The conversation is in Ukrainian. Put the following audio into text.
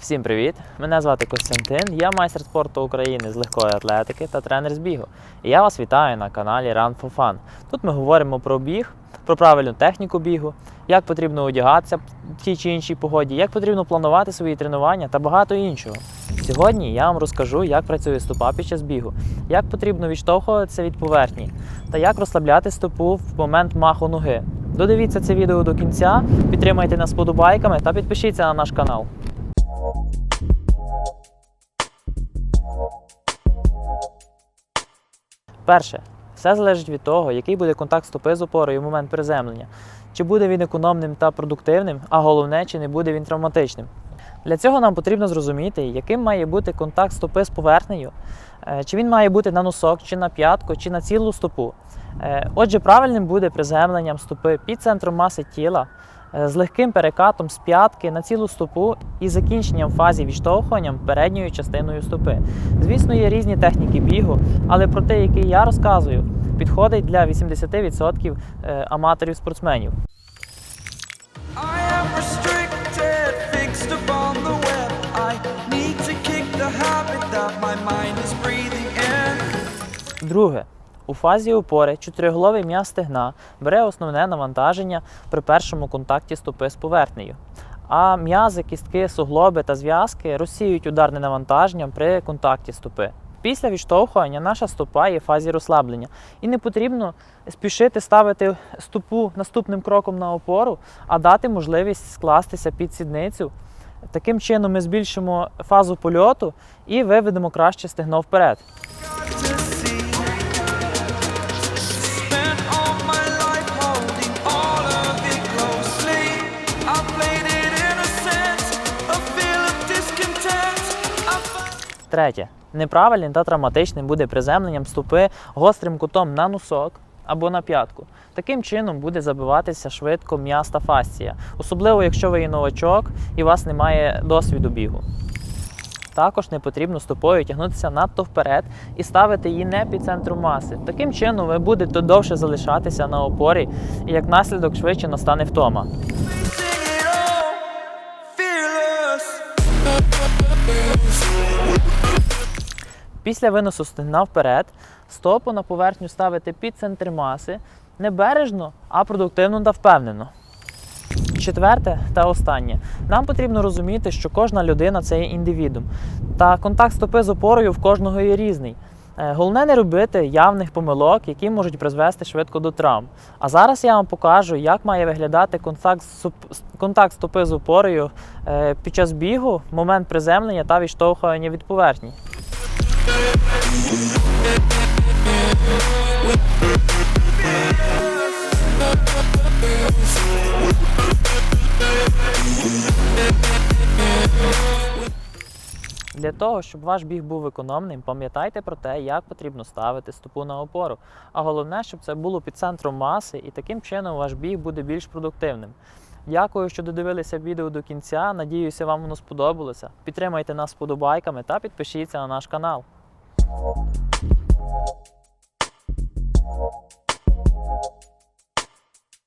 Всім привіт! Мене звати Костянтин, я майстер спорту України з легкої атлетики та тренер з бігу. І я вас вітаю на каналі Run for Fun. Тут ми говоримо про біг, про правильну техніку бігу, як потрібно одягатися в тій чи іншій погоді, як потрібно планувати свої тренування та багато іншого. Сьогодні я вам розкажу, як працює стопа під час бігу, як потрібно відштовхуватися від поверхні та як розслабляти стопу в момент маху ноги. Додивіться це відео до кінця, підтримайте нас подобайками та підпишіться на наш канал. Перше, все залежить від того, який буде контакт стопи з опорою в момент приземлення, чи буде він економним та продуктивним, а головне, чи не буде він травматичним. Для цього нам потрібно зрозуміти, яким має бути контакт стопи з поверхнею, е, чи він має бути на носок, чи на п'ятку, чи на цілу стопу. Е, Отже, правильним буде приземленням стопи під центром маси тіла з легким перекатом з п'ятки на цілу стопу і закінченням фазі відштовхуванням передньою частиною стопи. Звісно, є різні техніки бігу, але про те, який я розказую, підходить для 80% е, аматорів-спортсменів. Друге. У фазі опори чотириголовий м'яз стегна бере основне навантаження при першому контакті стопи з поверхнею. А м'язи, кістки, суглоби та зв'язки розсіюють ударне навантаження при контакті стопи. Після відштовхування наша стопа є в фазі розслаблення, і не потрібно спішити ставити стопу наступним кроком на опору, а дати можливість скластися під сідницю. Таким чином ми збільшимо фазу польоту і виведемо краще стегно вперед. Третє. Неправильним та травматичним буде приземленням стопи гострим кутом на носок або на п'ятку. Таким чином буде забиватися швидко м'яз та фасція, особливо якщо ви є новачок і у вас немає досвіду бігу. Також не потрібно стопою тягнутися надто вперед і ставити її не під центром маси. Таким чином ви будете довше залишатися на опорі і як наслідок швидше настане втома. Після виносу стегна вперед, стопу на поверхню ставити під центр маси, не бережно, а продуктивно та впевнено. Четверте та останнє. Нам потрібно розуміти, що кожна людина це є індивідум, та контакт стопи з опорою в кожного є різний. Е, Головне не робити явних помилок, які можуть призвести швидко до травм. А зараз я вам покажу, як має виглядати контакт, стопи з опорою е, під час бігу, момент приземлення та відштовхування від поверхні. Для того, щоб ваш біг був економним, пам'ятайте про те, як потрібно ставити стопу на опору. А головне, щоб це було під центром маси, і таким чином ваш біг буде більш продуктивним. Дякую, що додивилися відео до кінця. Надіюся, вам воно сподобалося. Підтримайте нас вподобайками та підпишіться на наш канал. Thank you.